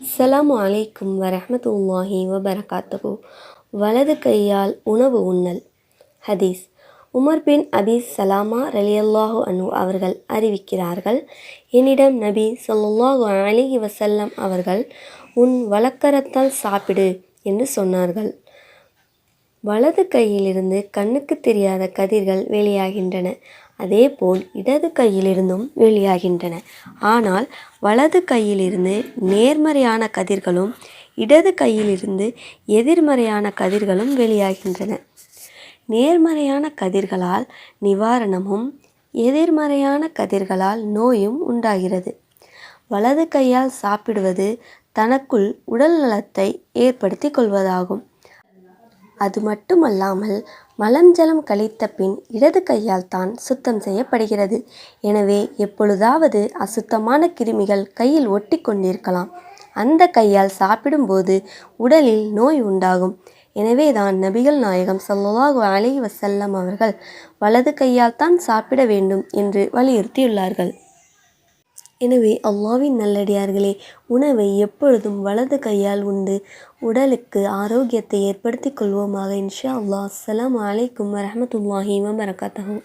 அஸ்லாம் அலைக்கும் வரமத்துல்லாஹி வபரகாத்தகு வலது கையால் உணவு உண்ணல். ஹதீஸ். உமர் பின் அபி சலாமா ரலியல்லாஹு அனு அவர்கள் அறிவிக்கிறார்கள் என்னிடம் நபி ஸல்லல்லாஹு அலி வசல்லம் அவர்கள் உன் வழக்கரத்தால் சாப்பிடு என்று சொன்னார்கள். வலது கையிலிருந்து கண்ணுக்கு தெரியாத கதிர்கள் வெளியாகின்றன. அதேபோல் இடது கையிலிருந்தும் வெளியாகின்றன. ஆனால் வலது கையிலிருந்து நேர்மறையான கதிர்களும் இடது கையிலிருந்து எதிர்மறையான கதிர்களும் வெளியாகின்றன. நேர்மறையான கதிர்களால் நிவாரணமும் எதிர்மறையான கதிர்களால் நோயும் உண்டாகிறது. வலது கையால் சாப்பிடுவது தனக்குள் உடல் நலத்தை ஏற்படுத்தி கொள்வதாகும். அது மட்டுமல்லாமல் மலம் ஜலம் கழித்த பின் இடது கையால் தான் சுத்தம் செய்யப்படுகிறது. எனவே எப்பொழுதாவது அசுத்தமான கிருமிகள் கையில் ஒட்டி கொண்டிருக்கலாம். அந்த கையால் சாப்பிடும்போது உடலில் நோய் உண்டாகும். எனவேதான் நபிகள் நாயகம் சல்லாஹு அலி வசல்லம் அவர்கள் வலது கையால் தான் சாப்பிட வேண்டும் என்று வலியுறுத்தியுள்ளார்கள். எனவே அல்லாவின் நல்லடியார்களே உணவை எப்பொழுதும் வலது கையால் உண்டு. உடலுக்கு ஆரோக்கியத்தை ஏற்படுத்திக் கொள்வோமாக இன்ஷா அல்லா அஸ்லாம் அலைக்கும் வரமத்துல்லாஹி வபரகாத்துஹு.